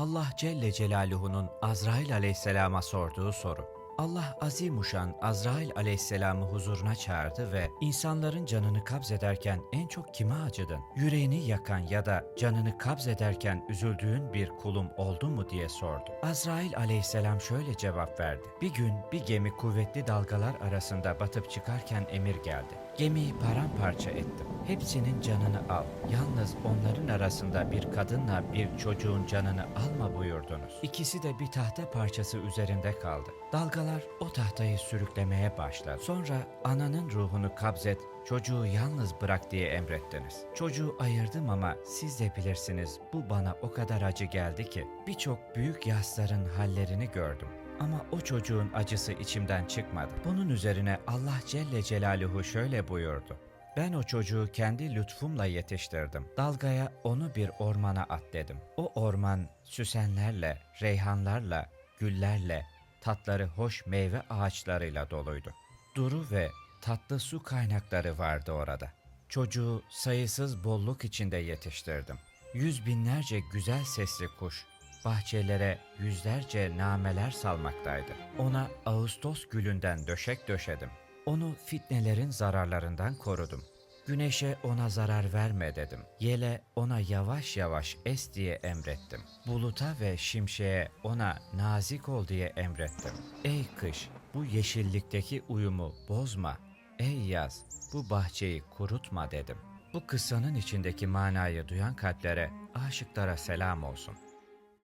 Allah Celle Celaluhu'nun Azrail aleyhisselama sorduğu soru. Allah azimuşan Azrail aleyhisselamı huzuruna çağırdı ve insanların canını kabzederken en çok kime acıdın? Yüreğini yakan ya da canını kabzederken üzüldüğün bir kulum oldu mu diye sordu. Azrail aleyhisselam şöyle cevap verdi. Bir gün bir gemi kuvvetli dalgalar arasında batıp çıkarken emir geldi. Gemiyi paramparça ettim. Hepsinin canını al. Yalnız onların arasında bir kadınla bir çocuğun canını alma buyurdunuz. İkisi de bir tahta parçası üzerinde kaldı. Dalgalar o tahtayı sürüklemeye başladı. Sonra ananın ruhunu kabzet, çocuğu yalnız bırak diye emrettiniz. Çocuğu ayırdım ama siz de bilirsiniz bu bana o kadar acı geldi ki birçok büyük yasların hallerini gördüm. Ama o çocuğun acısı içimden çıkmadı. Bunun üzerine Allah Celle Celaluhu şöyle buyurdu. Ben o çocuğu kendi lütfumla yetiştirdim. Dalgaya onu bir ormana at dedim. O orman süsenlerle, reyhanlarla, güllerle, tatları hoş meyve ağaçlarıyla doluydu. Duru ve tatlı su kaynakları vardı orada. Çocuğu sayısız bolluk içinde yetiştirdim. Yüz binlerce güzel sesli kuş, bahçelere yüzlerce nameler salmaktaydı. Ona Ağustos gülünden döşek döşedim. Onu fitnelerin zararlarından korudum. Güneşe ona zarar verme dedim. Yele ona yavaş yavaş es diye emrettim. Buluta ve şimşeğe ona nazik ol diye emrettim. Ey kış, bu yeşillikteki uyumu bozma. Ey yaz, bu bahçeyi kurutma dedim. Bu kıssanın içindeki manayı duyan kalplere, aşıklara selam olsun.